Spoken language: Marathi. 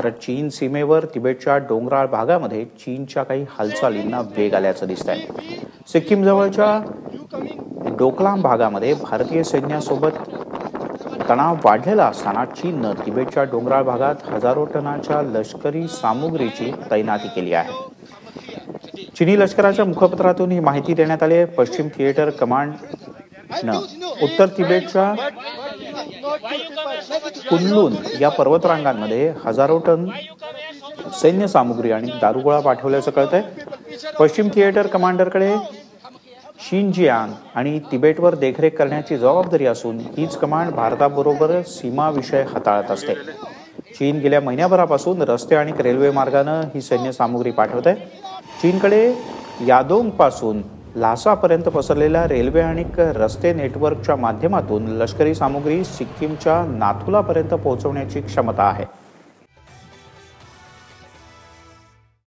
कारण चीन सीमेवर तिबेटच्या डोंगराळ भागामध्ये चीनच्या काही हालचालींना वेग आल्याचं दिसत आहे सिक्कीम जवळच्या डोकलाम भागामध्ये भारतीय सैन्यासोबत तणाव वाढलेला असताना चीननं तिबेटच्या डोंगराळ भागात हजारो टनाच्या लष्करी सामुग्रीची तैनाती केली आहे. चिनी लष्कराच्या मुखपत्रातून ही माहिती देण्यात आली आहे. पश्चिम थिएटर कमांडनं उत्तर तिबेटच्या कुनलून या पर्वतरांगांमध्ये हजारो टन सैन्य सामुग्री आणि दारुगोळा पाठवल्याचं कळत आहे पश्चिम थिएटर कमांडरकडे शिनजियांग आणि तिबेटवर देखरेख करण्याची जबाबदारी असून हीच कमांड भारताबरोबर सीमाविषय हाताळत असते. चीन गेल्या महिन्याभरापासून रस्ते आणि रेल्वे मार्गानं ही सैन्य सामुग्री पाठवत आहे चीनकडे यादोंग लासापर्यंत पसरलेल्या रेल्वे आणि रस्ते नेटवर्कच्या माध्यमातून लष्करी सामुग्री सिक्कीमच्या नाथुलापर्यंत पोहोचवण्याची क्षमता आहे.